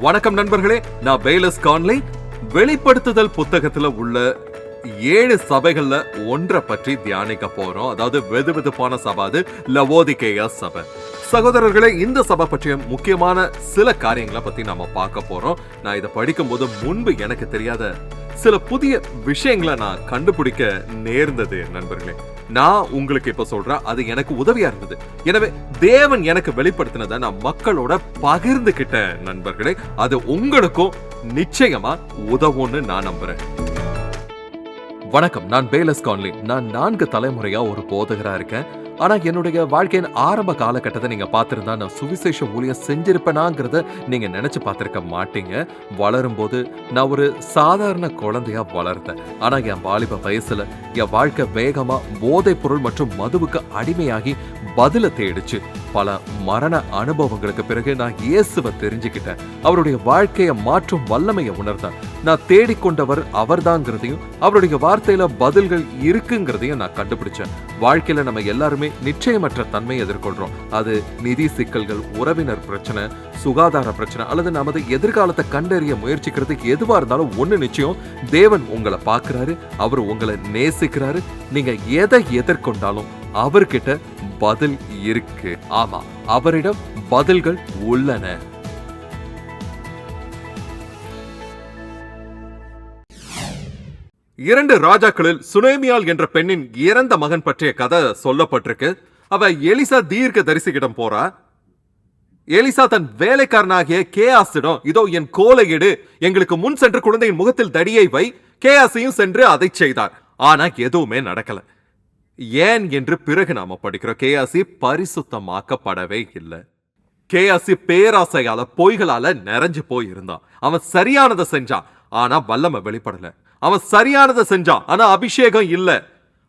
வணக்கம் நண்பர்களே நான் வேலஸ் கான்லை. வெளிப்படுத்துதல் புத்தகத்துல உள்ள ஏழு சபைகள்ல ஒன்றை பற்றி தியானிக்க போறோம். அதாவது வெது வெதுப்பான சபை அது லவோதிகேயா சபை. சகோதரர்களே இந்த சபை பற்றிய முக்கியமான சில காரியங்களை பத்தி நாம பார்க்க போறோம். நான் இதை படிக்கும்போது முன்பு எனக்கு தெரியாத சில புதிய விஷயங்களை நான் கண்டுபிடிக்க நேர்ந்தது நண்பர்களே. நான் உங்களுக்கு இப்ப சொல்றேன் அது எனக்கு உதவியா இருந்தது. எனவே தேவன் எனக்கு வெளிப்படுத்தினதை நான் மக்களோட பகிர்ந்துகிட்டேன் நண்பர்களே. அது உங்களுக்கும் நிச்சயமா உதவும்னு நான் நம்புறேன். வணக்கம் நான் பேலஸ் கான்லி. நான் நான்கு தலைமுறையா ஒரு போதகரா இருக்கேன். ஆனா என்னுடைய வாழ்க்கையின் ஆரம்ப காலகட்டத்தை நீங்க பார்த்திருந்தா நான் சுவிசேஷ ஊழியம் செஞ்சிருப்பேனாங்கிறத நீங்க நினைச்சு பார்த்திருக்க மாட்டீங்க. வளரும் போது நான் ஒரு சாதாரண குழந்தையா வளர்ந்தேன். ஆனா என் வாலிப வயசுல என் வாழ்க்கை வேகமா போதைப் பொருள் மற்றும் மதுவுக்கு அடிமையாகி பதில தேடிச்சு பல மரண அனுபவங்களுக்கு பிறகு நான் இயேசுவை தெரிஞ்சுக்கிட்டேன். அவருடைய வாழ்க்கையை மாற்றும் வல்லமையை உணர்ந்தேன். நான் தேடிக்கொண்டவர் அவர்தாங்கிறதையும் அவருடைய வார்த்தையில பதில்கள் இருக்குங்கிறதையும் நான் கண்டுபிடிச்சேன். வாழ்க்கையில நம்ம எல்லாருமே நிச்சயமற்ற தன்மை எதிர்கொள்கிறோம் அது நிதி சிக்கல்கள் உறவினர் பிரச்சனை சுகாதார பிரச்சனை அல்லது நமது எதிர்காலத்தை கண்டறிய முயற்சிக்கிறதுக்கு எதுவா இருந்தாலும் ஒண்ணு நிச்சயம் தேவன் உங்களை பார்க்குறாரு அவர் உங்களை நேசிக்கிறாரு. நீங்க எதை எதிர்கொண்டாலும் அவர்கிட்ட பதில் இருக்கு. ஆமா அவரிடம் பதில்கள் உள்ளன. இரண்டு ராஜாக்களில் சுனேமியால் என்ற பெண்ணின் இறந்த மகன் பற்றிய கதை சொல்லப்பட்டிருக்கு. அவ எலிசா தீர்க்க தரிசிக்கிடம் போறா. எலிசா தன் வேலைக்காரனாகிய கேஆசிடம் இதோ என் கோலையிடு எங்களுக்கு முன் சென்று குழந்தையின் முகத்தில் தடியை வை. கேஆசையும் சென்று அதை செய்தார். ஆனா எதுவுமே நடக்கல. ஏன் என்று பிறகு நாம படிக்கிறோம். கேஆசி பரிசுத்தமாக்கப்படவே இல்லை. கேஆசி பேராசையால பொய்களால நிறைஞ்சு போயிருந்தான். அவன் சரியானதை செஞ்சான். ஆனா வல்லமை வெளிப்படல. அவன் சரியானதை செஞ்சான் ஆனா அபிஷேகம் இல்லை.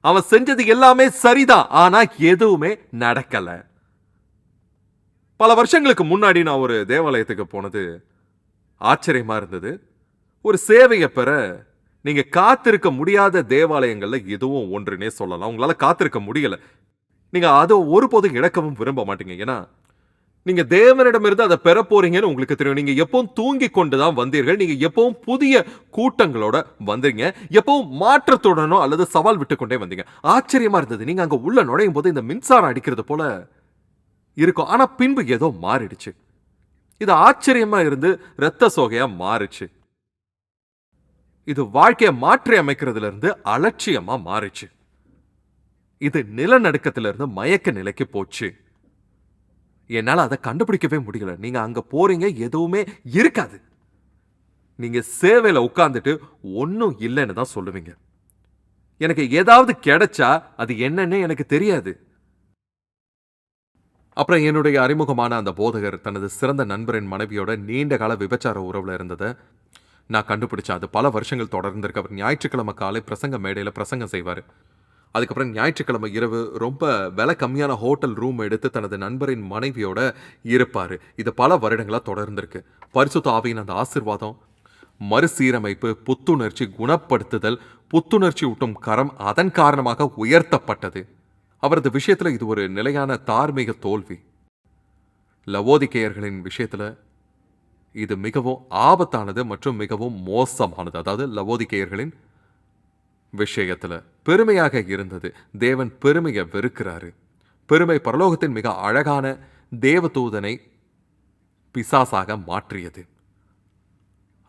அவன் செஞ்சது எல்லாமே சரிதான். ஆனா எதுவுமே நடக்கல. பல வருஷங்களுக்கு முன்னாடி நான் ஒரு தேவாலயத்துக்கு போனது ஆச்சரியமா இருந்தது. ஒரு சேவையை பெற நீங்க காத்திருக்க முடியாத தேவாலயங்கள்ல இதுவும் ஒன்றுனே சொல்லலாம். உங்களால காத்திருக்க முடியல. நீங்க அதை ஒருபோதும் இழக்கவும் விரும்ப மாட்டீங்க. ஏன்னா நீங்க தேவனிடமிருந்து அதை பெற போறீங்கன்னு உங்களுக்கு தெரியும். நீங்க எப்பவும் தூங்கி கொண்டு தான் வந்தீர்கள். நீங்க எப்பவும் புதிய கூட்டங்களோட வந்தீங்க. எப்பவும் மாற்றத்துடனோ அல்லது சவால் விட்டு கொண்டே வந்தீங்க. ஆச்சரியமா இருந்தது. நீங்க அங்க உள்ள நுழையும் போது இந்த மின்சாரம் அடிக்கிறது போல இருக்கும். ஆனா பின்பு ஏதோ மாறிடுச்சு. இது ஆச்சரியமா இருந்து இரத்த சோகையா மாறுச்சு. இது வாழ்க்கையை மாற்றி அமைக்கிறதுல இருந்து அலட்சியமா மாறுச்சு. இது நிலநடுக்கத்திலிருந்து மயக்க நிலைக்கு போச்சு. என்னால் அதை கண்டுபிடிக்கவே முடியல. நீங்கள் அங்கே போகிறீங்க எதுவுமே இருக்காது. நீங்கள் சேவையில் உட்காந்துட்டு ஒன்றும் இல்லைன்னு தான் சொல்லுவீங்க. எனக்கு ஏதாவது கிடைச்சா அது என்னன்னு எனக்கு தெரியாது. அப்புறம் என்னுடைய அறிமுகமான அந்த போதகர் தனது சிறந்த நண்பரின் மனைவியோட நீண்ட கால விபச்சார உறவில் இருந்ததை நான் கண்டுபிடிச்சேன். அது பல வருஷங்கள் தொடர்ந்திருக்கு. அவர் ஞாயிற்றுக்கிழமை காலை பிரசங்க மேடையில் பிரசங்கம் செய்வார். அதுக்கப்புறம் ஞாயிற்றுக்கிழமை இரவு ரொம்ப விலை கம்மியான ஹோட்டல் ரூம் எடுத்து தனது நண்பரின் மனைவியோட இருப்பார். இது பல வருடங்களாக தொடர்ந்திருக்கு. பரிசுத்த ஆவியின் அந்த ஆசிர்வாதம் மறுசீரமைப்பு புத்துணர்ச்சி குணப்படுத்துதல் புத்துணர்ச்சி ஊட்டும் கரம் அதன் காரணமாக உயர்த்தப்பட்டது. அவரது விஷயத்தில் இது ஒரு நிலையான தார்மீக தோல்வி. லவோதிக்கேயர்களின் விஷயத்தில் இது மிகவும் ஆபத்தானது மற்றும் மிகவும் மோசமானது. அதாவது லவோதிக்கேயர்களின் விஷயத்துல பெருமையாக இருந்தது. தேவன் பெருமையை வெறுக்கிறாரு. பெருமை பரலோகத்தின் மிக அழகான தேவதூதனை பிசாசாக மாற்றியது.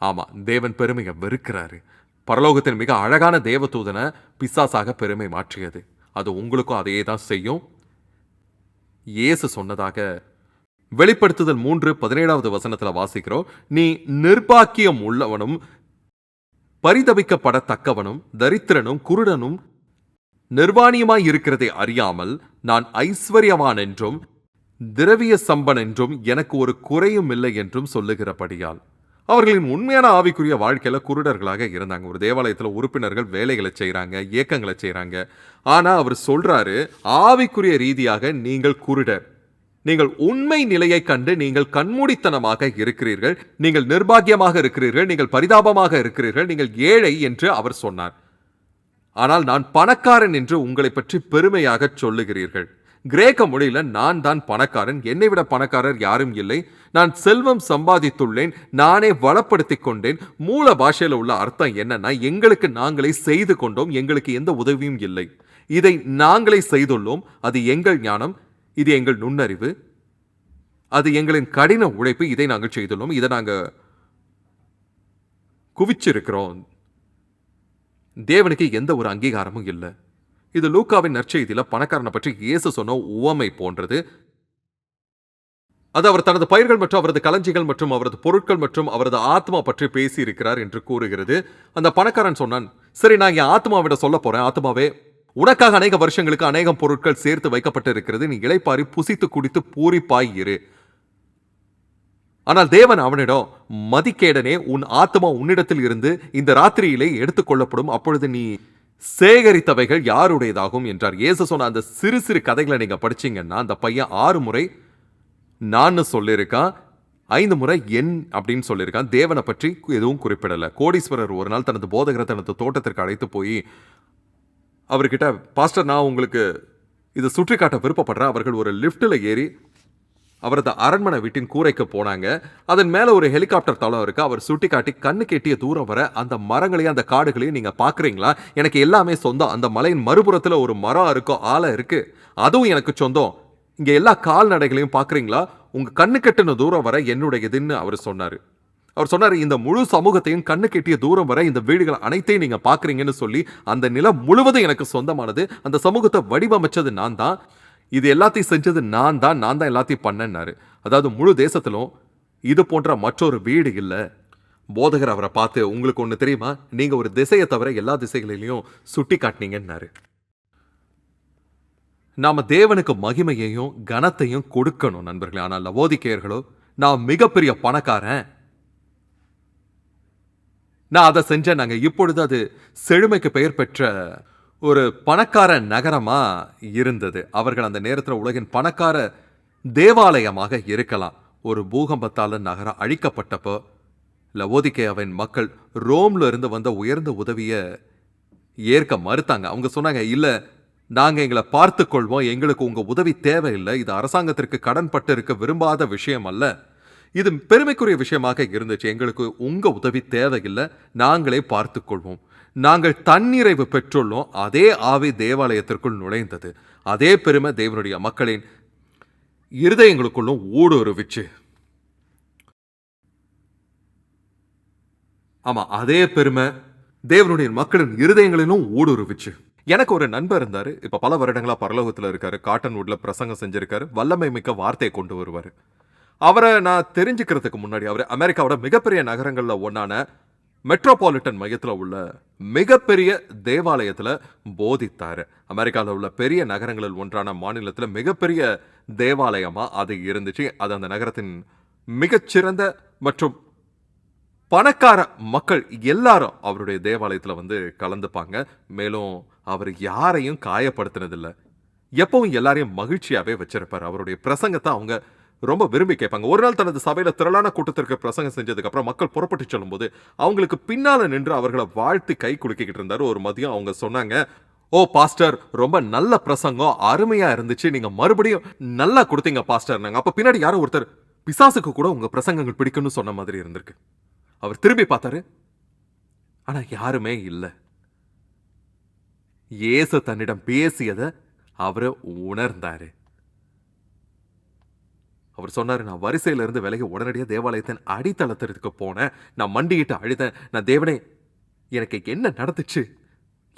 ஆமா தேவன் பெருமையை வெறுக்கிறாரு. பரலோகத்தின் மிக அழகான தேவதூதனை பிசாசாக பெருமை மாற்றியது. அது உங்களுக்கும் அதையே தான் செய்யும். இயேசு சொன்னதாக வெளிப்படுத்துதல் மூன்று பதினேழாவது வசனத்தில் வாசிக்கிறோம். நீ நிர்பாக்கியம் உள்ளவனும் பரிதபிக்கப்படத்தக்கவனும் தரித்திரனும் குருடனும் நிர்வாணியமாய் இருக்கிறதை அறியாமல் நான் ஐஸ்வர்யவான் என்றும் திரவிய சம்பன் என்றும் எனக்கு ஒரு குறையும் இல்லை என்றும் சொல்லுகிறபடியால் அவர்களின் உண்மையான ஆவிக்குரிய வாழ்க்கையில் குருடர்களாக இருந்தாங்க. ஒரு தேவாலயத்தில் உறுப்பினர்கள் வேலைகளை செய்கிறாங்க இயக்கங்களை செய்கிறாங்க ஆனால் அவர் சொல்கிறாரு ஆவிக்குரிய ரீதியாக நீங்கள் குருடர் நீங்கள் உண்மை நிலையை கண்டு நீங்கள் கண்மூடித்தனமாக இருக்கிறீர்கள். நீங்கள் நிர்பாகியமாக இருக்கிறீர்கள். நீங்கள் பரிதாபமாக இருக்கிறீர்கள். நீங்கள் ஏழை என்று அவர் சொன்னார். ஆனால் நான் பணக்காரன் என்று உங்களை பற்றி பெருமையாக சொல்லுகிறீர்கள். கிரேக்க மொழியில நான் தான் பணக்காரன். என்னை விட பணக்காரர் யாரும் இல்லை. நான் செல்வம் சம்பாதித்துள்ளேன். நானே வளப்படுத்தி கொண்டேன். மூல பாஷையில் உள்ள அர்த்தம் என்னன்னா எங்களுக்கு நாங்களே செய்து கொண்டோம். எங்களுக்கு எந்த உதவியும் இல்லை. இதை நாங்களே செய்துள்ளோம். அது எங்கள் ஞானம். இது எங்கள் நுண்ணறிவு. அது எங்களின் கடின உழைப்பு. இதை நாங்கள் செய்துள்ளோம். இதை நாங்கள் குவிச்சிருக்கிறோம். தேவனுக்கு எந்த ஒரு அங்கீகாரமும் இல்லை. இது லூக்காவின் நற்செய்தியில் பணக்காரனை பற்றி இயேசு சொன்ன உவமை போன்றது. அது அவர் தனது பயிர்கள் மற்றும் அவரது களஞ்சிகள் மற்றும் அவரது பொருட்கள் மற்றும் அவரது ஆத்மா பற்றி பேசியிருக்கிறார் என்று கூறுகிறது. அந்த பணக்காரன் சொன்னான் சரி நான் என் ஆத்மாவிட சொல்ல போகிறேன் ஆத்மாவே உனக்காக அநேக வருஷங்களுக்கு அநேகம் பொருட்கள் சேர்த்து வைக்கப்பட்டு இருக்கிறது நீ இளைப்பாரி புசித்து குடித்து பூரிப்பாய் இரு. ஆனால் தேவன் அவனிடம் மதிக்கேடனே உன் ஆத்மா உன்னிடத்தில் இருந்து இந்த ராத்திரியிலே எடுத்துக்கொள்ளப்படும். அப்பொழுது நீ சேகரித்தவைகள் யாருடையதாகும் என்றார். இயேசு சொன்ன அந்த சிறு சிறு கதைகளை நீங்கள் படிச்சீங்கன்னா அந்த பையன் ஆறு முறை நான் சொல்லியிருக்கான் ஐந்து முறை என் அப்படின்னு சொல்லியிருக்கான். தேவனை பற்றி எதுவும் குறிப்பிடலை. கோடீஸ்வரர் ஒரு நாள் தனது போதகரை தனது தோட்டத்திற்கு அழைத்து போய் அவர்கிட்ட பாஸ்டர் நான் உங்களுக்கு இதை சுற்றி காட்ட விருப்பப்படுறேன். அவர்கள் ஒரு லிஃப்ட்டில் ஏறி அவரது அரண்மனை வீட்டின் கூரைக்கு போனாங்க. அதன் மேலே ஒரு ஹெலிகாப்டர் தளம் இருக்குது அவர் சுட்டி காட்டி கண்ணு கெட்டிய தூரம் வர அந்த மரங்களையும் அந்த காடுகளையும் நீங்கள் பார்க்குறீங்களா? எனக்கு எல்லாமே சொந்தம். அந்த மலையின் மறுபுறத்தில் ஒரு மரம் இருக்கும் ஆலை இருக்குது அதுவும் எனக்கு சொந்தம். இங்கே எல்லா கால்நடைகளையும் பார்க்குறீங்களா? உங்கள் கண்ணு கெட்டின தூரம் வர என்னுடையதுன்னு அவர் சொன்னார். அவர் சொன்னார் இந்த முழு சமூகத்தையும் கண்ணு கெட்டிய தூரம் வரை இந்த வீடுகள் அனைத்தையும் நீங்கள் பார்க்குறீங்கன்னு சொல்லி அந்த நிலம் முழுவதும் எனக்கு சொந்தமானது. அந்த சமூகத்தை வடிவமைச்சது நான் தான். இது எல்லாத்தையும் செஞ்சது நான் தான். நான் தான் எல்லாத்தையும் பண்ணேன்னாரு. அதாவது முழு தேசத்திலும் இது போன்ற மற்றொரு வீடு இல்லை. போதகர் அவரை பார்த்து உங்களுக்கு ஒன்று தெரியுமா? நீங்கள் ஒரு திசையை தவிர எல்லா திசைகளிலையும் சுட்டி காட்டினீங்கன்னாரு. நாம் தேவனுக்கு மகிமையையும் கனத்தையும் கொடுக்கணும் நண்பர்களே. ஆனால் லவோதிக்கையர்களோ நான் மிகப்பெரிய பணக்காரன். நான் அதை செஞ்சேன் நாங்கள் இப்பொழுது அது செழுமைக்கு பெயர் பெற்ற ஒரு பணக்கார நகரமாக இருந்தது. அவர்கள் அந்த நேரத்தில் உலகின் பணக்கார தேவாலயமாக இருக்கலாம். ஒரு பூகம்பத்தால் நகரம் அழிக்கப்பட்டப்போ லவோதிகேயாவின் மக்கள் ரோம்ல இருந்து வந்த உயர்ந்த உதவியை ஏற்க மறுத்தாங்க. அவங்க சொன்னாங்க இல்லை நாங்கள் எங்களை பார்த்துக்கொள்வோம் எங்களுக்கு உங்கள் உதவி தேவையில்லை. இது அரசாங்கத்திற்கு கடன்பட்டு இருக்க விரும்பாத விஷயம் அல்ல. இது பெருமைக்குரிய விஷயமாக இருந்துச்சு. எங்களுக்கு உங்க உதவி தேவையில்லை. நாங்களே பார்த்து கொள்வோம் நாங்கள் தன்னிறைவு பெற்றுள்ளோம். அதே ஆவி தேவாலயத்திற்குள் நுழைந்தது. அதே பெருமை தேவனுடைய மக்களின் இருதயங்களுக்குள்ளும் ஊடுருவிச்சு. ஆமா அதே பெருமை தேவனுடைய மக்களின் இருதயங்களிலும் ஊடுருவிச்சு. எனக்கு ஒரு நண்பர் இருந்தாரு. இப்ப பல வருடங்களா பரலோகத்தில் இருக்காரு. காட்டன் வுட்ல பிரசங்கம் செஞ்சிருக்காரு. வல்லமை மிக்க வார்த்தையை கொண்டு வருவாரு. அவரை நான் தெரிஞ்சுக்கிறதுக்கு முன்னாடி அவர் அமெரிக்காவோட மிகப்பெரிய நகரங்களில் ஒன்றான மெட்ரோபாலிட்டன் மையத்தில் உள்ள மிகப்பெரிய தேவாலயத்துல போதித்தார். அமெரிக்காவில் உள்ள பெரிய நகரங்களில் ஒன்றான மாநிலத்தில் மிகப்பெரிய தேவாலயமா அது இருந்துச்சு. அது அந்த நகரத்தின் மிகச்சிறந்த மற்றும் பணக்கார மக்கள் எல்லாரும் அவருடைய தேவாலயத்துல வந்து கலந்துப்பாங்க. மேலும் அவர் யாரையும் காயப்படுத்தினதில்லை. எப்பவும் எல்லாரையும் மகிழ்ச்சியாவே வச்சிருப்பார். அவருடைய பிரசங்கத்தை அவங்க ரொம்ப விரும்பி கேட்பாங்க. ஒரு நாள் தனது சபையில திரளான கூட்டத்திற்கு பிரசங்கம் செஞ்சதுக்கு அப்புறம் மக்கள் புறப்பட்டு செல்லும்போது அவங்களுக்கு பின்னால் நின்று அவர்களை வாழ்த்து கை குலுக்கிக்கிட்டு இருந்தார். ஒரு மதியம் அவங்க சொன்னாங்க ஓ பாஸ்டர் ரொம்ப நல்ல பிரசங்கம். அருமையா இருந்துச்சு. நீங்க மறுபடியும் நல்லா கொடுத்தீங்க பாஸ்டர். நாங்க. அப்ப பின்னாடி யாரோ ஒருத்தர் பிசாசுக்கு கூட உங்க பிரசங்கங்கள் பிடிக்கும்னு சொன்ன மாதிரி இருந்திருக்கு. அவர் திரும்பி பார்த்தாரு. ஆனா யாருமே இல்லை. இயேசு தன்னிடம் பேசியதை அவரு உணர்ந்தாரு. அவர் சொன்னார் நான் வரிசையிலிருந்து விலகி உடனடியாக தேவாலயத்தின் அடித்தளத்திற்கு போனேன். நான் மண்டிகிட்டு அழுதேன். நான் தேவனே எனக்கு என்ன நடந்துச்சு?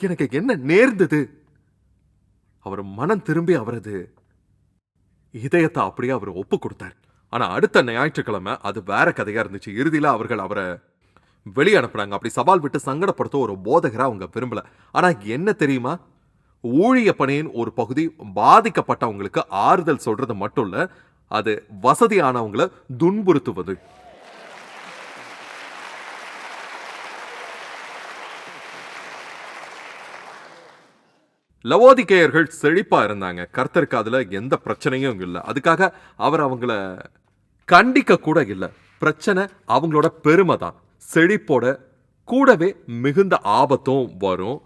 எனக்கு என்ன நேர்ந்தது? அவர் மனம் திரும்பி அவரது இதயத்தை அப்படியே அவர் ஒப்பு கொடுத்தார். ஆனால் அடுத்த ஞாயிற்றுக்கிழமை அது வேற கதையாக இருந்துச்சு. இறுதியில அவர்கள் அவரை வெளியே அனுப்புனாங்க. அப்படி சவால் விட்டு சங்கடப்படுத்த ஒரு போதகராக அவங்க விரும்பல. ஆனால் என்ன தெரியுமா? ஊழிய பணியின் ஒரு பகுதி பாதிக்கப்பட்டவங்களுக்கு ஆறுதல் சொல்கிறது மட்டும் இல்லை அது வசதியானவங்களை துன்புறுத்துவது. லவோதிக்கேயர்கள் செழிப்பா இருந்தாங்க. கர்த்தருக்கு அதில் எந்த பிரச்சனையும் இல்லை. அதுக்காக அவர் அவங்கள கண்டிக்க கூட இல்லை. பிரச்சனை அவங்களோட பெருமை தான். செழிப்போட கூடவே மிகுந்த ஆபத்தும் வரும்.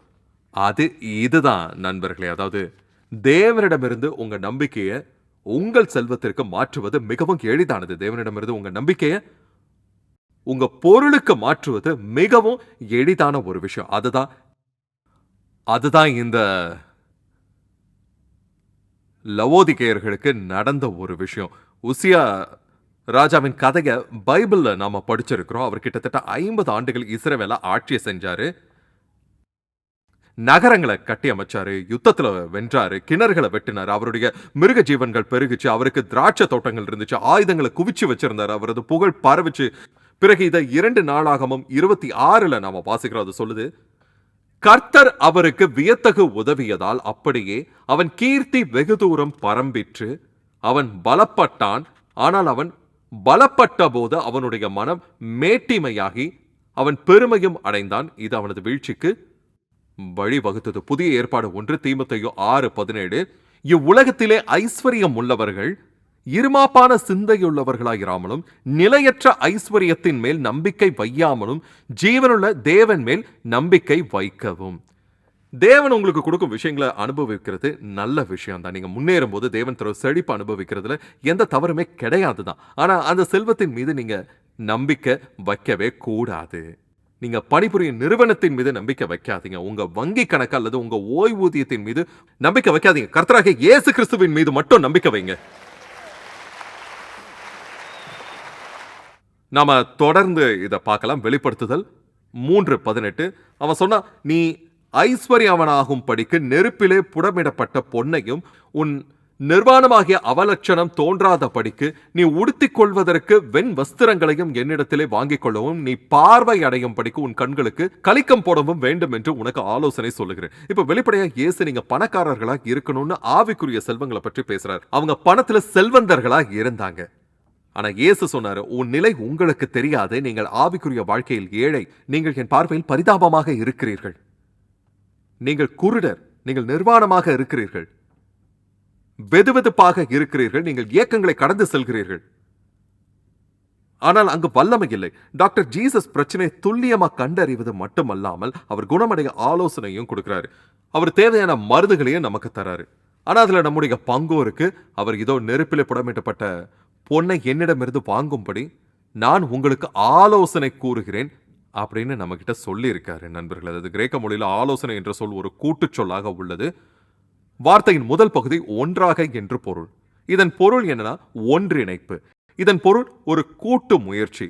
அது இதுதான் நண்பர்களே. அதாவது தேவரிடமிருந்து உங்க நம்பிக்கையை உங்கள் செல்வத்திற்கு மாற்றுவது மிகவும் எளிதானது. தேவனிடமிருந்து உங்க நம்பிக்கையை உங்க பொருளுக்கு மாற்றுவது மிகவும் எளிதான ஒரு விஷயம். அதுதான் அதுதான் இந்த லவோதிகேயர்களுக்கு நடந்த ஒரு விஷயம். உசியா ராஜாவின் கதையை பைபிள்ல நாம படிச்சிருக்கிறோம். அவர் கிட்டத்தட்ட ஐம்பது ஆண்டுகள் இஸ்ரேவேல ஆட்சியை செஞ்சாரு. நகரங்களை கட்டி அமைச்சாரு யுத்தத்துல வென்றாரு கிணறுகளை வெட்டினார் அவருடைய மிருக ஜீவன்கள் பெருகுச்சு அவருக்கு திராட்சை தோட்டங்கள் இருந்துச்சு ஆயுதங்களை குவிச்சு வச்சிருந்தாரு அவரது புகழ் பரவிச்சு. பிறகு இதை இரண்டு நாளாகமும் இருபத்தி ஆறுல நாம வாசிக்கிறோம் அது சொல்லுது கர்த்தர் அவருக்கு வியத்தகு உதவியதால் அப்படியே அவன் கீர்த்தி வெகு தூரம் பரம்பிற்று அவன் பலப்பட்டான் ஆனால் அவன் பலப்பட்ட போது அவனுடைய மனம் மேட்டிமையாகி அவன் பெருமையும் அடைந்தான். இது அவனது வீழ்ச்சிக்கு வழிவகுத்தது. புதிய ஏற்பாடு ஒன்று தீமத்தையோ ஆறு பதினேழு. இவ்வுலகத்திலே ஐஸ்வர்யம் உள்ளவர்கள் இருமாப்பான சிந்தையுள்ளவர்களாயிராமலும் நிலையற்ற ஐஸ்வர்யத்தின் மேல் நம்பிக்கை வையாமலும் ஜீவனுள்ள தேவன் மேல் நம்பிக்கை வைக்கவும். தேவன் உங்களுக்கு கொடுக்கும் விஷயங்களை அனுபவிக்கிறது நல்ல விஷயம் தான் நீங்க முன்னேறும் போது தேவன் தரும் செழிப்பு அனுபவிக்கிறதுல எந்த தவறுமே கிடையாது தான் ஆனா அந்த செல்வத்தின் மீது நீங்க நம்பிக்கை வைக்கவே கூடாது. நீங்க பணிபுரியும் நிறுவனத்தின் மீது நம்பிக்கை வைக்காதீங்க. உங்க வங்கி கணக்கு அல்லது உங்க ஓய்வூதியத்தின் மீது நம்பிக்கை வைக்காதீங்க. கர்த்தராக இயேசு கிறிஸ்துவின் மீது மட்டும் நம்பிக்கை வைங்க. நாம தொடர்ந்து இதை பார்க்கலாம். வெளிப்படுத்துதல் மூன்று பதினெட்டு. அவன் சொன்னா நீ ஐஸ்வர்யவனாகும் படிக்கு நெருப்பிலே புடமிடப்பட்ட பொன்னையும் உன் நிர்வாணமாகிய அவலட்சணம் தோன்றாத படிக்கு நீ உடுத்திக் கொள்வதற்கு வெண் வஸ்திரங்களையும் என்னிடத்திலே வாங்கிக் கொள்ளவும் நீ பார்வை அடையும் படிக்கு உன் கண்களுக்கு கலிக்கம் போடவும் வேண்டும் என்று உனக்கு ஆலோசனை சொல்லுகிறேன். இப்ப வெளிப்படையா இயேசு நீங்க பணக்காரர்களா இருக்கணும்னு ஆவிக்குரிய செல்வங்களை பற்றி பேசுறாரு. அவங்க பணத்துல செல்வந்தர்களா இருந்தாங்க. ஆனா இயேசு சொன்னாரு உன் நிலை உங்களுக்கு தெரியாது நீங்கள் ஆவிக்குரிய வாழ்க்கையில் ஏழை நீங்கள் என் பார்வையில் பரிதாபமாக இருக்கிறீர்கள். நீங்கள் குருடர் நீங்கள் நிர்வாணமாக இருக்கிறீர்கள். வெதுவெதுப்பாக இருக்கிறீர்கள் நீங்கள் இயக்கங்களை கடந்து செல்கிறீர்கள். ஆனால் அங்கு வல்லமை இல்லை. டாக்டர் ஜீசஸ் பிரச்சனை துல்லியமாக கண்டறிவது மட்டுமல்லாமல் அவர் குணமடைய ஆலோசனையும் கொடுக்கிறாரு. அவர் தேவையான மருந்துகளையும் நமக்கு தராரு. ஆனா அதுல நம்முடைய பங்கும் இருக்கு. அவர் இதோ நெருப்பில் புடமிட்டப்பட்ட பொண்ணை என்னிடமிருந்து வாங்கும்படி நான் உங்களுக்கு ஆலோசனை கூறுகிறேன் அப்படின்னு நம்ம கிட்ட நண்பர்கள். அதாவது கிரேக்க மொழியில் ஆலோசனை என்ற சொல் ஒரு கூட்டுச் சொல்லாக உள்ளது. வார்த்தையின் முதல் பகுதி ஒன்றாக என்று பொருள். இதன் பொருள் என்னன்னா ஒன்றிணைப்பு. இதன் பொருள் ஒரு கூட்டு முயற்சி.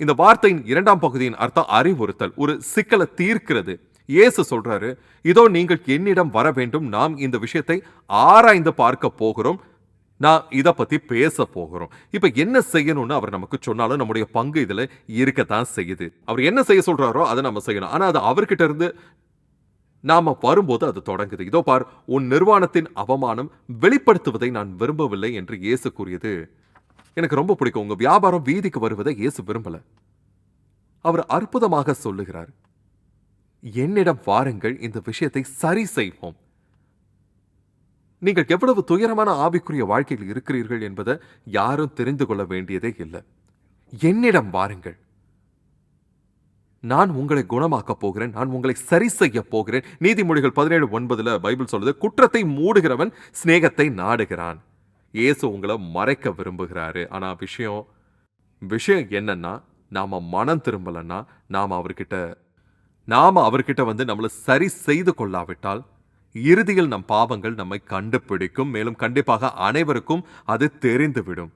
இந்த வார்த்தையின் இரண்டாம் பகுதியின் அர்த்தம் அறிவுறுத்தல். ஒரு சிக்கலை தீர்க்கிறது. இயேசு சொல்றாரு இதோ நீங்கள் என்னிடம் வர வேண்டும். நாம் இந்த விஷயத்தை ஆராய்ந்து பார்க்க போகிறோம். நான் இதை பற்றி பேச போகிறோம். இப்போ என்ன செய்யணும்னு அவர் நமக்கு சொன்னாலும் நம்முடைய பங்கு இதில் இருக்கத்தான் செய்யுது. அவர் என்ன செய்ய சொல்கிறாரோ அதை நம்ம செய்யணும். ஆனால் அது அவர்கிட்ட இருந்து நாம வரும்போது அது தொடங்குது. இதோ பார் உன் நிர்வாணத்தின் அவமானம் வெளிப்படுத்துவதை நான் விரும்பவில்லை என்று இயேசு கூறியது. எனக்கு ரொம்ப பிடிக்கும். உங்க வியாபாரம் வீதிக்கு வருவதை இயேசு விரும்பல. அவர் அற்புதமாக சொல்லுகிறார். என்னிடம் வாருங்கள் இந்த விஷயத்தை சரி செய்வோம். நீங்கள் எவ்வளவு துயரமான ஆவிக்குரிய வாழ்க்கையில் இருக்கிறீர்கள் என்பதை யாரும் தெரிந்து கொள்ள வேண்டியதே இல்லை. என்னிடம் வாருங்கள். நான் உங்களை குணமாக்கப் போகிறேன் நான் உங்களை சரி செய்ய போகிறேன். நீதிமொழிகள் பதினேழு ஒன்பதுல பைபிள் சொல்லுது குற்றத்தை மூடுகிறவன் சிநேகத்தை நாடுகிறான். இயேசு உங்களை மறைக்க விரும்புகிறாரு. ஆனா விஷயம் விஷயம் என்னன்னா நாம மனம் திரும்பலன்னா நாம அவர்கிட்ட நாம அவர்கிட்ட வந்து நம்மளை சரி செய்து கொள்ளாவிட்டால் இறுதியில் நம் பாவங்கள் நம்மை கண்டுபிடிக்கும். மேலும் கண்டிப்பாக அனைவருக்கும் அது தெரிந்துவிடும்.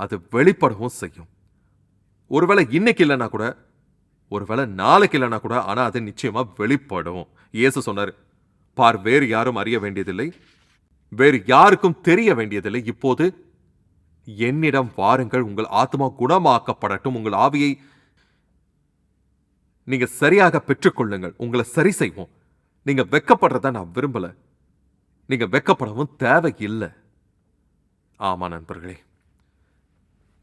அது வெளிப்படவும் செய்யும். ஒருவேளை இன்னைக்கு இல்லைன்னா கூட ஒருவேளை நாளைக்கு இல்லைன்னா கூட ஆனால் அது நிச்சயமாக வெளிப்படும். இயேசு சொன்னார் பார் வேறு யாரும் அறிய வேண்டியதில்லை. வேறு யாருக்கும் தெரிய வேண்டியதில்லை. இப்போது என்னிடம் வாருங்கள். உங்கள் ஆத்மா குணமாக்கப்படட்டும். உங்கள் ஆவியை நீங்க சரியாக பெற்றுக்கொள்ளுங்கள். உங்களை சரி செய்வோம். நீங்க வெக்கப்படுறத நான் விரும்பல. நீங்க வெக்கப்படவும் தேவையில்லை. ஆமா நண்பர்களே.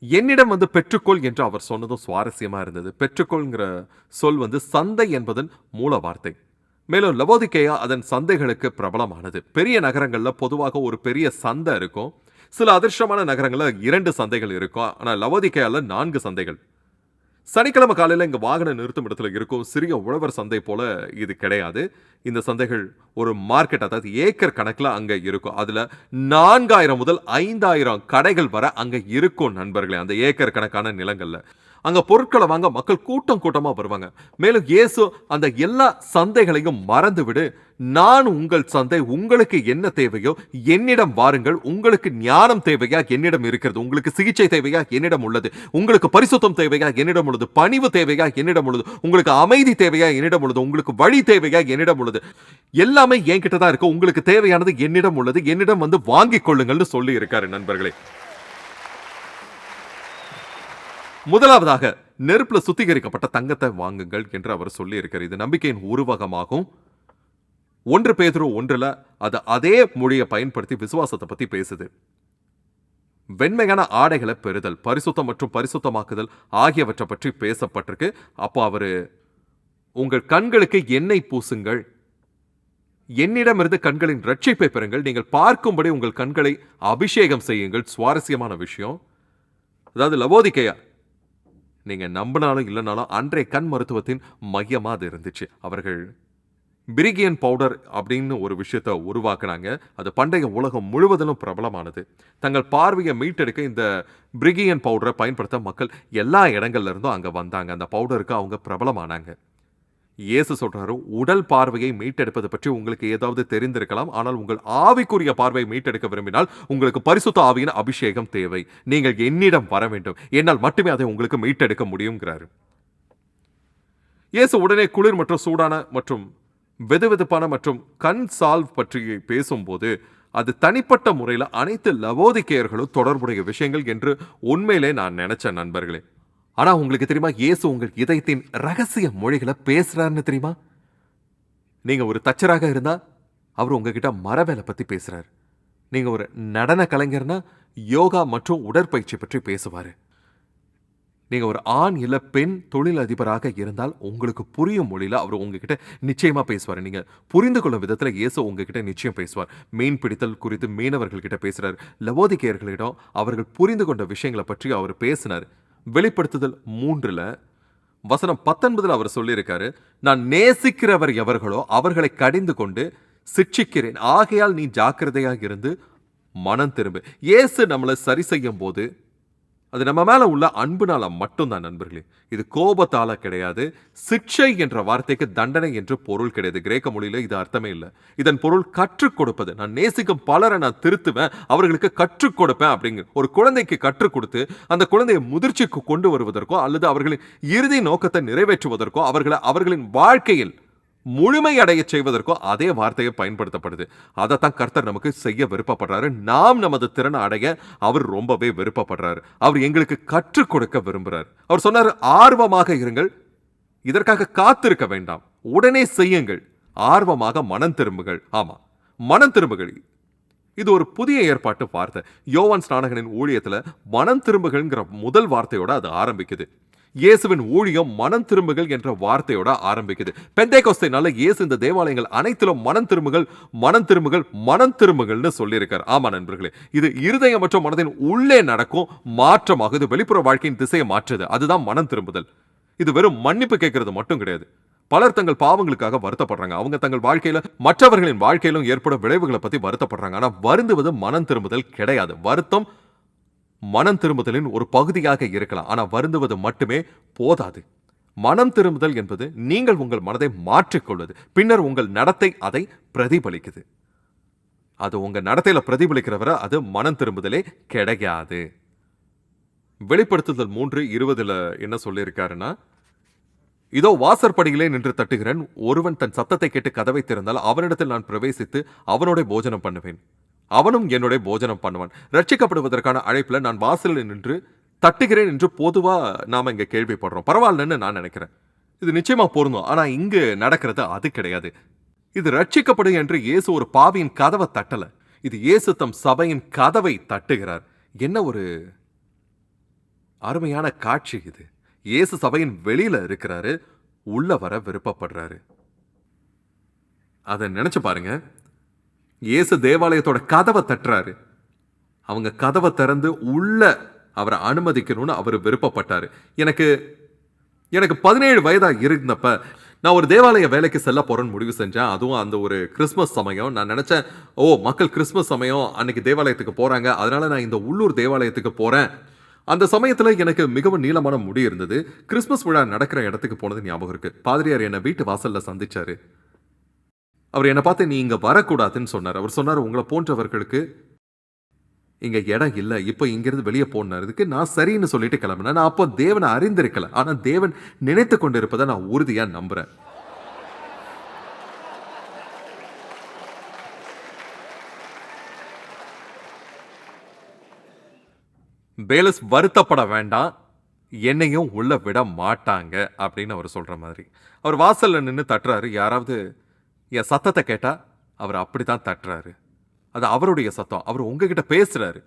என்னிடம் வந்து பெற்றுக்கொள் என்று அவர் சொன்னதும் சுவாரஸ்யமாக இருந்தது. பெற்றுக்கொள்ங்கிற சொல் வந்து சந்தை என்பதன் மூல வார்த்தை. மேலும் லவோதிக்கையா அதன் சந்தைகளுக்கு பிரபலமானது. பெரிய நகரங்களில் பொதுவாக ஒரு பெரிய சந்தை இருக்கும். சில அதிர்ஷ்டமான நகரங்களில் இரண்டு சந்தைகள் இருக்கும். ஆனால் லவோதிகேயால நான்கு சந்தைகள். சனிக்கிழமை காலையில் இங்கே வாகன நிறுத்தும் இடத்துல இருக்கும். சிறிய உழவர் சந்தை போல இது கிடையாது. இந்த சந்தைகள் ஒரு மார்க்கெட் அதாவது ஏக்கர் கணக்கில் அங்கே இருக்கும். அதில் நான்காயிரம் முதல் ஐந்தாயிரம் கடைகள் வர அங்கே இருக்கும் நண்பர்களே அந்த ஏக்கர் கணக்கான நிலங்களில். அங்கே பொருட்களை வாங்க மக்கள் கூட்டம் கூட்டமாக வருவாங்க. மேலும் இயேசு அந்த எல்லா சந்தைகளையும் மறந்து விடு நான் உங்கள் சந்தை உங்களுக்கு என்ன தேவையோ என்னிடம் வாருங்கள். உங்களுக்கு ஞானம் தேவையா என்னிடம் இருக்கிறது. உங்களுக்கு சிகிச்சை தேவையா என்னிடம் உள்ளது. உங்களுக்கு பரிசுத்தம் தேவையா என்னிடம் உள்ளது. பணிவு தேவையா என்னிடம் உள்ளது. உங்களுக்கு அமைதி தேவையா என்னிடம் உள்ளது. உங்களுக்கு வழி தேவையா என்னிடம் உள்ளது. எல்லாமே என்கிட்ட தான் இருக்கு. உங்களுக்கு தேவையானது என்னிடம் உள்ளது. என்னிடம் வந்து வாங்கிக் கொள்ளுங்கள்னு சொல்லி இருக்காரு நண்பர்களே. முதலாவதாக நெருப்பில் சுத்திகரிக்கப்பட்ட தங்கத்தை வாங்குங்கள் என்று அவர் சொல்லியிருக்கிறார். இது நம்பிக்கையின் உருவகமாகும். ஒன்று பேதுரு ஒன்றில் அது அதே மொழியை பயன்படுத்தி விசுவாசத்தை பற்றி பேசுது. வெண்மையான ஆடைகளை பெறுதல் பரிசுத்தம் மற்றும் பரிசுத்தமாக்குதல் ஆகியவற்றை பற்றி பேசப்பட்டிருக்கு. அப்போ அவர் உங்கள் கண்களுக்கு எண்ணெய் பூசுங்கள். என்னிடமிருந்து கண்களின் ரட்சிப்பை பெறுங்கள். நீங்கள் பார்க்கும்படி உங்கள் கண்களை அபிஷேகம் செய்யுங்கள். சுவாரஸ்யமான விஷயம். அதாவது லவோதிக்கையா நீங்கள் நம்பினாலும் இல்லைனாலும் அன்றைய கண் மருத்துவத்தின் மையமாக அது இருந்துச்சு. அவர்கள் பிரிகியன் பவுடர் அப்படின்னு ஒரு விஷயத்தை உருவாக்குனாங்க. அது பண்டைய உலகம் முழுவதிலும் பிரபலமானது. தங்கள் பார்வையை மீட்டெடுக்க இந்த பிரிகியன் பவுடரை பயன்படுத்த மக்கள் எல்லா இடங்கள்ல இருந்தும் வந்தாங்க. அந்த பவுடருக்கு அவங்க பிரபலமானாங்க. இயேசு சொல்றாரு உடல் பார்வையை மீட்டெடுப்பது பற்றி உங்களுக்கு ஏதாவது தெரிந்திருக்கலாம். ஆனால் உங்கள் ஆவிக்குரிய பார்வையை மீட்டெடுக்க விரும்பினால் உங்களுக்கு பரிசுத்த ஆவியின் அபிஷேகம் தேவை. நீங்கள் என்னிடம் வர வேண்டும். என்னால் மட்டுமே அதை உங்களுக்கு மீட்டெடுக்க முடியுங்கிறாரு இயேசு உடனே குளிர் மற்றும் சூடான மற்றும் வெதுவெதுப்பான மற்றும் கண் சால்வ் பற்றி பேசும்போது அது தனிப்பட்ட முறையில் அனைத்து லவோதிக்கையர்களும் தொடர்புடைய விஷயங்கள் என்று உண்மையிலே நான் நினைச்சேன் நண்பர்களே. ஆனா உங்களுக்கு தெரியுமா? இயேசு உங்கள் இதயத்தின் ரகசிய மொழிகளை பேசுறாருன்னு தெரியுமா? நீங்க ஒரு தச்சராக இருந்தா அவர் உங்ககிட்ட மரவேலை பத்தி பேசுறாரு. நீங்க ஒரு நடன கலைஞர்னா யோகா மற்றும் உடற்பயிற்சி பற்றி பேசுவார். நீங்க ஒரு ஆண் இல்ல பெண் தொழில் அதிபராக இருந்தால் உங்களுக்கு புரியும் மொழியில அவர் உங்ககிட்ட நிச்சயமா பேசுவார். நீங்க புரிந்து கொள்ளும் விதத்துல இயேசு உங்ககிட்ட நிச்சயம் பேசுவார். மீன் பிடித்தல் குறித்து மீனவர்கள் கிட்ட பேசுறார். லவோதிக்கையர்களிடம் அவர்கள் புரிந்து கொண்ட விஷயங்களை பற்றி அவர் பேசினார். வெளிப்படுத்துதல் மூன்றுல வசனம் பத்தொன்பதுல அவர் சொல்லியிருக்காரு நான் நேசிக்கிறவர் எவர்களோ அவர்களை கடிந்து கொண்டு சிட்சிக்கிறேன். ஆகையால் நீ ஜாக்கிரதையாக இருந்து மனம் திரும்பு. இயேசு நம்மளை சரி செய்யும் போது அது நம்ம மேலே உள்ள அன்புனால மட்டும்தான் நண்பர்களே. இது கோபத்தால கிடையாது. சிக்ஷை என்ற வார்த்தைக்கு தண்டனை என்று பொருள் கிடையாது. கிரேக்க மொழியில் இது அர்த்தமே இல்லை. இதன் பொருள் கற்றுக் கொடுப்பது. நான் நேசிக்கும் பலரை நான் திருத்துவேன். அவர்களுக்கு கற்றுக் கொடுப்பேன் அப்படிங்கிற ஒரு குழந்தைக்கு கற்றுக் கொடுத்து அந்த குழந்தையை முதிர்ச்சிக்கு கொண்டு வருவதற்கோ அல்லது அவர்களின் இறுதி நோக்கத்தை நிறைவேற்றுவதற்கோ அவர்களை அவர்களின் வாழ்க்கையில் முழுமை அடைய செய்வதற்கோ அதே வார்த்தையை பயன்படுத்தப்படுது. அதைத்தான் கர்த்தர் நமக்கு செய்ய விருப்பப்படுறாரு. நாம் நமது திறனை அடைய அவர் ரொம்பவே விருப்பப்படுறாரு. அவர் எங்களுக்கு கற்றுக் கொடுக்க விரும்புகிறார் அவர் சொன்னார் ஆர்வமாக இருங்கள். இதற்காக காத்திருக்க வேண்டாம். உடனே செய்யுங்கள். ஆர்வமாக மனம் திரும்புகள் ஆமா மனம் திரும்புகள் இது ஒரு புதிய ஏற்பாட்டு வார்த்தை. யோவான் ஸ்நானகனின் ஊழியத்துல மனம் திரும்புகள்ங்கிற முதல் வார்த்தையோட அது ஆரம்பிக்குது. இயேசுவின் ஊழியம் மனம் திரும்புகள் என்ற வார்த்தையோட ஆரம்பிக்குது. பெந்தை கொஸ்தைனால இயேசு இந்த தேவாலயங்கள் அனைத்திலும் மனம் திரும்புகள் மனம் திரும்புகள் மனம் திரும்புகள்னு சொல்லியிருக்கார். ஆமா நண்பர்களே இது இருதயம் மற்றும் மனதின் உள்ளே நடக்கும் மாற்றமாக இது வெளிப்புற வாழ்க்கையின் திசையை மாற்றுது. அதுதான் மனம் திரும்புதல். இது வெறும் மன்னிப்பு கேட்கறது மட்டும் கிடையாது. பலர் தங்கள் பாவங்களுக்காக வருத்தப்படுறாங்க. அவங்க தங்கள் வாழ்க்கையில மற்றவர்களின் வாழ்க்கையிலும் ஏற்படும் விளைவுகளை பத்தி வருத்தப்படுறாங்க. ஆனா வருந்துவது மனம் திரும்புதல் கிடையாது. வருத்தம் மனம் திரும்புதலின் ஒரு பகுதியாக இருக்கலாம். ஆனால் வருந்துவது மட்டுமே போதாது. மனம் திரும்புதல் என்பது நீங்கள் உங்கள் மனதை மாற்றிக்கொள்வது. பின்னர் உங்கள் நடத்தை அதை பிரதிபலிக்குது. அது உங்கள் நடத்தையில் பிரதிபலிக்கிறவரை அது மனம் திரும்புதலே கிடையாது. வெளிப்படுத்துதல் மூன்று இருபதுல என்ன சொல்லியிருக்காருன்னா இதோ வாசற்படியிலே நின்று தட்டுகிறேன். ஒருவன் தன் சத்தத்தை கேட்டு கதவை திறந்தால் அவனிடத்தில் நான் பிரவேசித்து அவனோட போஜனம் பண்ணுவேன். அவனும் என்னுடைய போஜனம் பண்ணுவான். ரட்சிக்கப்படுவதற்கான அழைப்பில் நான் வாசலில் நின்று தட்டுகிறேன் என்று பொதுவாக நாம் இங்கே கேள்விப்படுறோம். பரவாயில்லன்னு நான் நினைக்கிறேன். இது நிச்சயமாக பொருந்தும். ஆனால் இங்கு நடக்கிறது அது கிடையாது. இது ரட்சிக்கப்படும் என்று இயேசு ஒரு பாவியின் கதவை தட்டலை. இது இயேசு தம் சபையின் கதவை தட்டுகிறார். என்ன ஒரு அருமையான காட்சி இது. இயேசு சபையின் வெளியில இருக்கிறாரு உள்ள வர விருப்பப்படுறாரு. அதை நினைச்சு பாருங்க. இயேசு தேவாலயத்தோட கதவை தட்டுறாரு. அவங்க கதவை திறந்து உள்ள அவரை அனுமதிக்கணும்னு அவர் விருப்பப்பட்டார். எனக்கு எனக்கு பதினேழு வயதாக இருந்தப்ப நான் ஒரு தேவாலய வேலைக்கு செல்ல போகிறேன்னு முடிவு செஞ்சேன். அதுவும் அந்த ஒரு கிறிஸ்மஸ் சமயம். நான் நினச்சேன் ஓ மக்கள் கிறிஸ்மஸ் சமயம் அன்னைக்கு தேவாலயத்துக்கு போகிறாங்க அதனால் நான் இந்த உள்ளூர் தேவாலயத்துக்கு போகிறேன் அந்த சமயத்தில் எனக்கு மிகவும் நீளமான முடி இருந்தது. கிறிஸ்மஸ் விழா நடக்கிற இடத்துக்கு போனது ஞாபகம் இருக்குது பாதிரியார் என்னை வீட்டு வாசலில் சந்திச்சார். அவர் என்னை பார்த்து நீ இங்கே வரக்கூடாதுன்னு சொன்னார். அவர் சொன்னார் உங்களை போன்றவர்களுக்கு இங்கே இடம் இல்லை. இப்போ இங்கேருந்து வெளியே போனதுக்கு நான் சரின்னு சொல்லிட்டு கிளம்பினேன். நான் அப்போ தேவனை அறிந்திருக்கல. ஆனால் தேவன் நினைத்து கொண்டிருப்பதை நான் உறுதியாக நம்புகிறேன் பேலஸ் வருத்தப்பட வேண்டாம். என்னையும் உள்ள விட மாட்டாங்க அப்படின்னு அவர் சொல்கிற மாதிரி. அவர் வாசலில் நின்று தட்டுறாரு. யாராவது என் சத்தத்தை கேட்டா அவர் அப்படித்தான் தட்டுறாரு. அது அவருடைய சத்தம். அவர் உங்ககிட்ட பேசுகிறாரு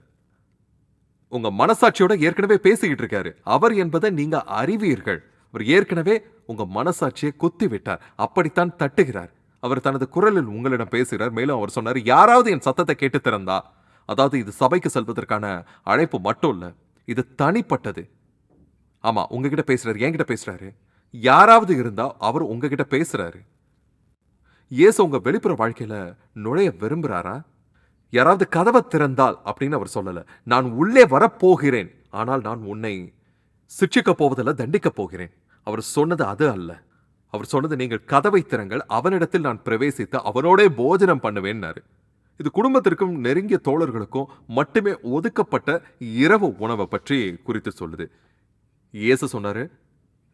உங்க மனசாட்சியோட ஏற்கனவே பேசிக்கிட்டு இருக்காரு. அவர் என்பதை நீங்கள் அறிவீர்கள். அவர் ஏற்கனவே உங்க மனசாட்சியை குத்தி விட்டார் அப்படித்தான் தட்டுகிறார். அவர் தனது குரலில் உங்களிடம் பேசுகிறார். மேலும் அவர் சொன்னார் யாராவது என் சத்தத்தை கேட்டு திறந்தா? அதாவது இது சபைக்கு செல்வதற்கான அழைப்பு மட்டும் இல்ல இது தனிப்பட்டது. ஆமா உங்ககிட்ட பேசுறாரு என்கிட்ட பேசுறாரு. யாராவது இருந்தா அவர் உங்ககிட்ட பேசுறாரு. இயேசு உங்க வெளிப்புற வாழ்க்கையில நுழைய விரும்புறாரா? யாராவது கதவை திறந்தால் அப்படின்னு அவர் சொல்லல. நான் உள்ளே வரப்போகிறேன். ஆனால் நான் உன்னை சிட்சிக்க போவதில் தண்டிக்க போகிறேன். அவர் சொன்னது அது அல்ல. அவர் சொன்னது நீங்கள் கதவை திறங்கள் அவனிடத்தில் நான் பிரவேசித்து அவனோடே போஜனம் பண்ணுவேன்னாரு. இது குடும்பத்திற்கும் நெருங்கிய தோழர்களுக்கும் மட்டுமே ஒதுக்கப்பட்ட இரவு உணவை பற்றி குறித்து சொல்லுது. இயேசு சொன்னாரு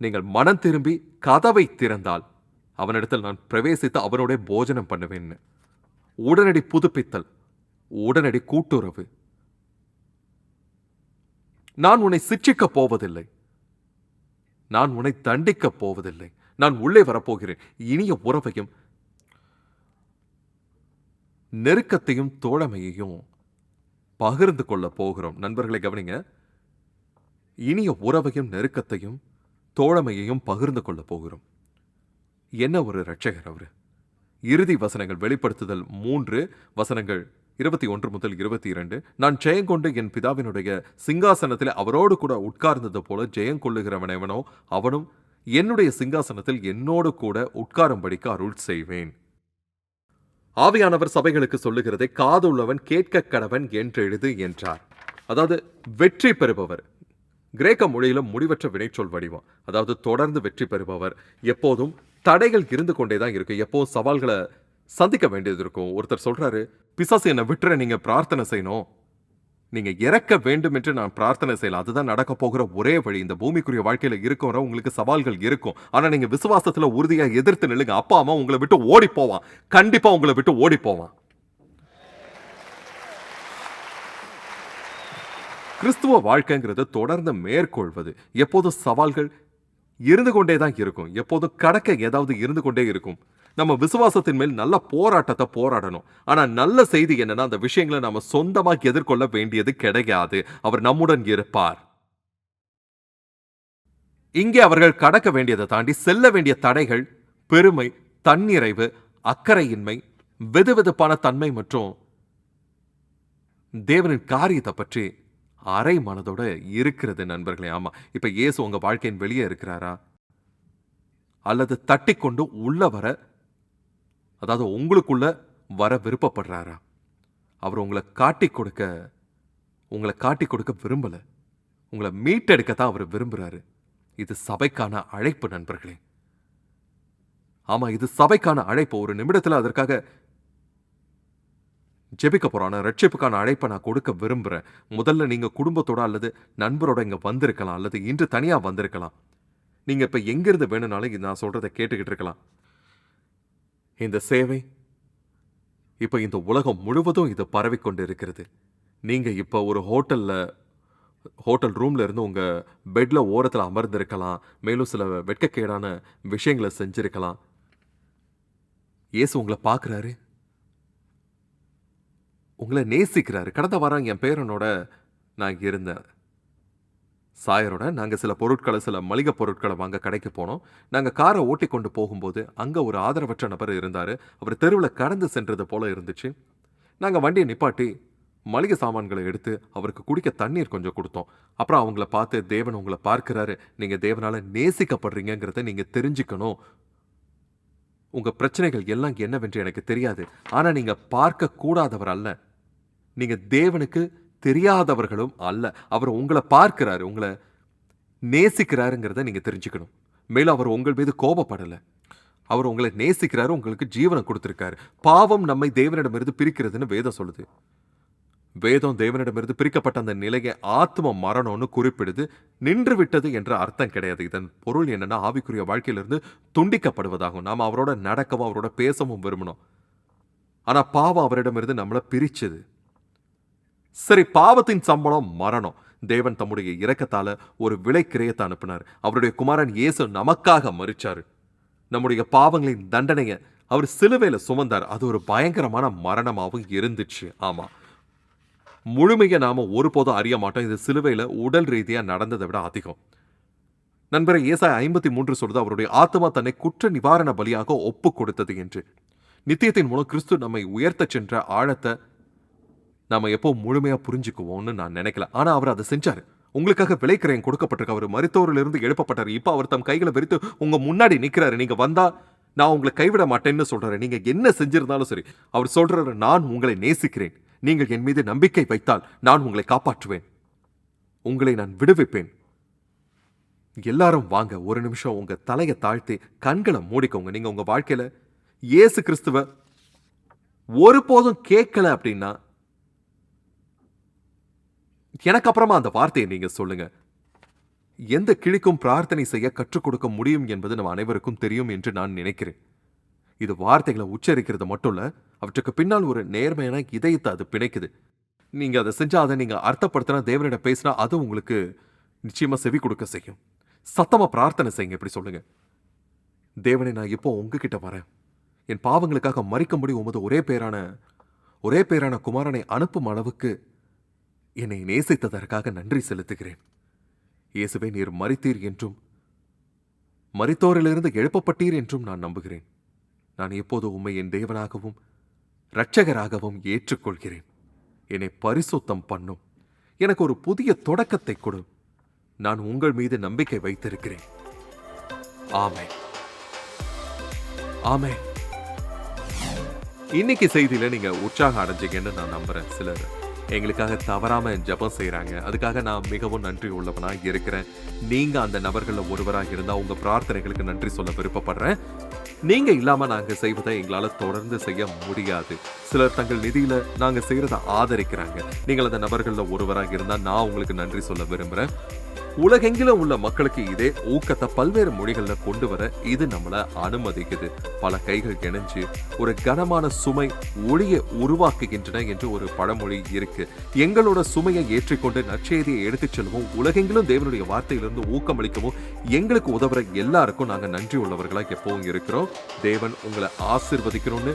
நீங்கள் மனம் திரும்பி கதவை திறந்தால் அவனிடத்தில் நான் பிரவேசித்து அவனோட போஜனம் பண்ணுவேன்னு உடனடி புதுப்பித்தல் உடனடி கூட்டுறவு. நான் உன்னை சிட்சிக்கப் போவதில்லை. நான் உன்னை தண்டிக்கப் போவதில்லை. நான் உள்ளே வரப்போகிறேன். இனிய உறவையும் நெருக்கத்தையும் தோழமையையும் பகிர்ந்து கொள்ள போகிறோம். நண்பர்களை கவனிங்க. இனிய உறவையும் நெருக்கத்தையும் தோழமையையும் பகிர்ந்து கொள்ள போகிறோம். என்ன ஒரு ரட்சகர் அவரு? இறுதி வசனங்கள் வெளிப்படுத்துதல் மூன்று வசனங்கள் இருபத்தி ஒன்று முதல் இருபத்தி இரண்டு. நான் ஜெயங்கொண்டு என் பிதாவினுடைய சிங்காசனத்தில் அவரோடு கூட உட்கார்ந்தது போல ஜெயங்கொள்ளுகிறவனவனோ அவனும் என்னுடைய சிங்காசனத்தில் என்னோடு கூட உட்காரும்படிக்கு அருள் செய்வேன். ஆவியானவர் சபைகளுக்கு சொல்லுகிறதை காதுள்ளவன் கேட்க கடவன் என்றெழுது என்றார். அதாவது வெற்றி பெறுபவர். கிரேக்க மொழியிலும் முடிவற்ற வினைச்சொல் வடிவம். அதாவது தொடர்ந்து வெற்றி பெறுபவர். எப்போதும் தடைகள் இருந்து கொண்டே தான் இருக்கு. எப்போதும் சவால்களை சந்திக்க வேண்டியது இருக்கும். ஒருத்தர் சொல்றாரு பிசாசு என்னை விட்டுற நீங்க பிரார்த்தனை செய்யணும். நீங்க இறக்க வேண்டும் என்று நான் பிரார்த்தனை செய்யலாம் அதுதான் நடக்க போகிற ஒரே வழி. இந்த பூமிக்குரிய வாழ்க்கையில இருக்கிற உங்களுக்கு சவால்கள் இருக்கும். ஆனா நீங்க விசுவாசத்துல உறுதியா எதிர்த்து நில்லுங்க. அப்பா அம்மா உங்களை விட்டு ஓடி போவான். கண்டிப்பா உங்களை விட்டு ஓடி போவான். கிறிஸ்துவ வாழ்க்கைங்கிறத தொடர்ந்து மேற்கொள்வது. எப்போதும் சவால்கள் இருந்து கொண்டே தான் இருக்கும். எப்போதும் கடக்க ஏதாவது இருந்து கொண்டே இருக்கும். நம்ம விசுவாசத்தின் மேல் நல்ல போராட்டத்தை போராடணும். ஆனா நல்ல செய்தி என்னன்னா அந்த விஷயங்களை நம்ம சொந்தமாக எதிர்கொள்ள வேண்டியது கிடையாது. அவர் நம்முடன் இருப்பார். இங்கே அவர்கள் கடக்க வேண்டியதை தாண்டி செல்ல வேண்டிய தடைகள் பெருமை தன்னிறைவு அக்கறையின்மை வெதுவெதுப்பான தன்மை மற்றும் தேவனின் காரியத்தை பற்றி அரை மனதோட இருக்கிறது நண்பர்களே. ஆமா. இப்ப இயேசு உங்க வாழ்க்கையின் வெளியே இருக்கிறாரா? அல்லது தட்டி கொண்டு உள்ள வர அதாவது உங்களுக்குள்ள வர விருப்பப்படுறாரா? அவர் உங்களை காட்டி கொடுக்க உங்களை காட்டி கொடுக்க விரும்பல. உங்களை மீட்டெடுக்க தான் அவர் விரும்புறாரு. இது சபைக்கான அழைப்பு நண்பர்களே. ஆமா இது சபைக்கான அழைப்பு. ஒரு நிமிடத்துல அதற்காக ஜெபிக்க போறோம் நான் ரட்சிப்புக்கான அழைப்பை நான் கொடுக்க விரும்புகிறேன் முதல்ல நீங்கள் குடும்பத்தோட அல்லது நண்பரோட இங்கே வந்திருக்கலாம். அல்லது இன்று தனியாக வந்திருக்கலாம். நீங்கள் இப்போ எங்கேருந்து வேணும்னாலும் நான் சொல்கிறத கேட்டுக்கிட்டு இருக்கலாம். இந்த சேவை இப்போ இந்த உலகம் முழுவதும் இது பரவிக்கொண்டு இருக்கிறது நீங்கள் இப்போ ஒரு ஹோட்டலில் ஹோட்டல் ரூமில் இருந்து உங்கள் பெட்டில் ஓரத்தில் அமர்ந்திருக்கலாம். மேலும் சில வெட்கக்கேடான விஷயங்களை செஞ்சுருக்கலாம். ஏசு உங்களை பார்க்குறாரு. உங்களை நேசிக்கிறாரு. கடந்த வாரம் என் பேரனோட நான் இருந்தேன். சாயரோட நாங்கள் சில பொருட்களை சில மளிகை பொருட்களை வாங்க கடைக்கு போனோம். நாங்கள் காரை ஓட்டி கொண்டு போகும்போது அங்கே ஒரு ஆதரவற்ற நபர் இருந்தார். அவர் தெருவில் கடந்து சென்றது போல இருந்துச்சு. நாங்கள் வண்டியை நிப்பாட்டி மளிகை சாமான்களை எடுத்து அவருக்கு குடிக்க தண்ணீர் கொஞ்சம் கொடுத்தோம். அப்புறம் அவங்கள பார்த்து தேவன் உங்களை பார்க்கிறாரு. நீங்கள் தேவனால் நேசிக்கப்படுறீங்கிறத நீங்கள் தெரிஞ்சுக்கணும். உங்கள் பிரச்சனைகள் எல்லாம் என்னவென்று எனக்கு தெரியாது. ஆனால் நீங்கள் பார்க்கக்கூடாதவர் அல்ல. நீங்க தேவனுக்கு தெரியாதவர்களும் அல்ல. அவர் உங்களை பார்க்கிறாரு உங்களை நேசிக்கிறாருங்கிறத நீங்கள் தெரிஞ்சுக்கணும். மேலும் அவர் உங்கள் மீது கோபப்படலை. அவர் உங்களை நேசிக்கிறாரு உங்களுக்கு ஜீவனை கொடுத்துருக்காரு. பாவம் நம்மை தேவனிடமிருந்து பிரிக்கிறதுன்னு வேதம் சொல்லுது. வேதம் தேவனிடமிருந்து பிரிக்கப்பட்ட அந்த நிலையை ஆத்ம மரணம்னு குறிப்பிடுது. நின்று விட்டது என்ற அர்த்தம் கிடையாது. இதன் பொருள் என்னன்னா ஆவிக்குரிய வாழ்க்கையிலிருந்து துண்டிக்கப்படுவதாகும். நாம் அவரோட நடக்கவும் அவரோட பேசவும் விரும்பணும் ஆனால் பாவம் அவரிடமிருந்து நம்மளை பிரிச்சது. சரி பாவத்தின் சம்பளம் மரணம். தேவன் தம்முடைய இரக்கத்தால ஒரு விலை கிரயத்தை அனுப்பினார். அவருடைய குமாரன் இயேசு நமக்காக மறிச்சாரு நம்முடைய பாவங்களின் தண்டனையை அவர் சிலுவையில சுமந்தார். அது ஒரு பயங்கரமான மரணமாகவும் இருந்துச்சு. ஆமா. முழுமையை நாம ஒருபோதும் அறிய மாட்டோம். இது சிலுவையில உடல் ரீதியா நடந்ததை விட அதிகம். நண்பரை ஏசாய் ஐம்பத்தி மூன்று சொல்றது அவருடைய ஆத்மா தன்னை குற்ற நிவாரண பலியாக ஒப்பு கொடுத்தது என்று. நித்தியத்தின் மூலம் கிறிஸ்து நம்மை உயர்த்த சென்ற ஆழத்தை நாம் எப்போ முழுமையாக புரிஞ்சுக்குவோம்னு நான் நினைக்கல. ஆனால் அவர் அதை செஞ்சார். உங்களுக்காக விளைக்கிறேன் கொடுக்கப்பட்டிருக்க. அவர் மருத்துவரிலிருந்து எழுப்பப்பட்டார். இப்போ அவர் தம் கைகளை விரித்து உங்கள் முன்னாடி நிற்கிறாரு நீங்கள் வந்தால் நான் உங்களை கைவிட மாட்டேன்னு சொல்கிறேன் நீங்கள் என்ன செஞ்சிருந்தாலும் சரி அவர் சொல்கிறாரு நான் உங்களை நேசிக்கிறேன். நீங்கள் என் மீது நம்பிக்கை வைத்தால் நான் உங்களை காப்பாற்றுவேன். உங்களை நான் விடுவிப்பேன். எல்லாரும் வாங்க. ஒரு நிமிஷம் உங்க தலையை தாழ்த்தி கண்களை மூடிக்கோங்க. நீங்க உங்க வாழ்க்கையில இயேசு கிறிஸ்துவ ஒருபோதும் கேட்கல அப்படின்னா எனக்கு அப்புறமா அந்த வார்த்தையை நீங்க சொல்லுங்க. எந்த கிளிக்கும் பிரார்த்தனை செய்ய கற்றுக் கொடுக்க முடியும் என்பது நம்ம அனைவருக்கும் தெரியும் என்று நான் நினைக்கிறேன். இது வார்த்தைகளை உச்சரிக்கிறது மட்டும் இல்ல அவற்றுக்கு பின்னால் ஒரு நேர்மையான இதயத்தை அது பிணைக்குது. நீங்க அதை செஞ்சா அதை நீங்க அர்த்தப்படுத்தினா தேவனிடம் பேசினா அது உங்களுக்கு நிச்சயமா செவி கொடுக்க செய்யும். சத்தமா பிரார்த்தனை செய்யுங்க இப்படி சொல்லுங்க. தேவனை நான் இப்போ உங்ககிட்ட வரேன். என் பாவங்களுக்காக மறிக்கும்படி உமது ஒரே பேரான ஒரே பேரான குமாரனை அனுப்பும் அளவுக்கு என்னை நேசித்ததற்காக நன்றி செலுத்துகிறேன். இயேசுவே நீர் மறித்தீர் என்றும் மறித்தோரிலிருந்து எழுப்பப்பட்டீர் என்றும் நான் நம்புகிறேன். நான் எப்போது உம்மை என் தேவனாகவும் இரட்சகராகவும் ஏற்றுக்கொள்கிறேன். என்னை பரிசுத்தம் பண்ணும். எனக்கு ஒரு புதிய தொடக்கத்தை கொடு. நான் உங்கள் மீது நம்பிக்கை வைத்திருக்கிறேன். ஆமே ஆமே இன்னைக்கு செய்தியில நீங்க உற்சாகம் அடைஞ்சீங்கன்னு நான் நம்புறேன் சிலர். எங்களுக்காக தவறாமல் ஜெபம் செய்கிறாங்க அதுக்காக நான் மிகவும் நன்றி உள்ளவனாக இருக்கிறேன். நீங்கள் அந்த நபர்களில் ஒருவராக இருந்தால் உங்கள் பிரார்த்தனைகளுக்கு நன்றி சொல்ல விருப்பப்படுறேன். நீங்கள் இல்லாமல் நாங்கள் செய்வதை எங்களால் தொடர்ந்து செய்ய முடியாது. சிலர் தங்கள் நிதியில் நாங்கள் செய்கிறத ஆதரிக்கிறாங்க. நீங்கள் அந்த நபர்களில் ஒருவராக இருந்தால் நான் உங்களுக்கு நன்றி சொல்ல விரும்புகிறேன் உலகெங்கிலும் உள்ள மக்களுக்கு இதே ஊக்கத்தை பல்வேறு மொழிகள்ல கொண்டு வர இது நம்மளை அனுமதிக்குது. பல கைகள் இணைஞ்சு ஒரு கனமான சுமை ஒளியை உருவாக்குகின்றன என்று ஒரு பழமொழி இருக்கு. எங்களோட சுமையை ஏற்றிக்கொண்டு நற்செய்தியை எடுத்துச் செல்லவும் உலகெங்கிலும் தேவனுடைய வார்த்தையிலிருந்து ஊக்கமளிக்கவும் எங்களுக்கு உதவுற எல்லாருக்கும் நாங்க நன்றி உள்ளவர்களாக எப்பவும் இருக்கிறோம். தேவன் உங்களை ஆசிர்வதிக்கணும்னு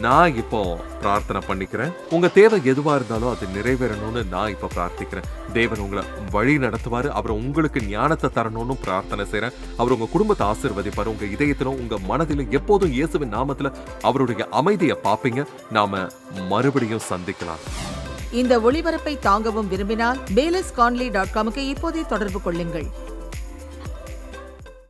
நான் இப்போ பிரார்த்தனை பண்ணிக்கிறேன். உங்க தேவை எதுவா இருந்தாலும் அது நிறைவேறணும்னு நான் இப்ப பிரார்த்திக்கிறேன். தேவன் உங்களை வழி நடத்துவாரு. அவர் உங்களுக்கு ஞானத்தை தரணும்னு பிரார்த்தனை செய்றேன். அவர் உங்க குடும்பத்தை ஆசிர்வதிப்பாரு. உங்க இதயத்திலும் உங்க மனதிலும் எப்போதும் இயேசுவின் நாமத்துல அவருடைய அமைதியை பார்ப்பீங்க. நாம மறுபடியும் சந்திக்கலாம். இந்த ஒளிபரப்பை தாங்கவும் விரும்பினால் பேலஸ் கான்லி டாட் காமுக்கு இப்போதே தொடர்பு கொள்ளுங்கள்.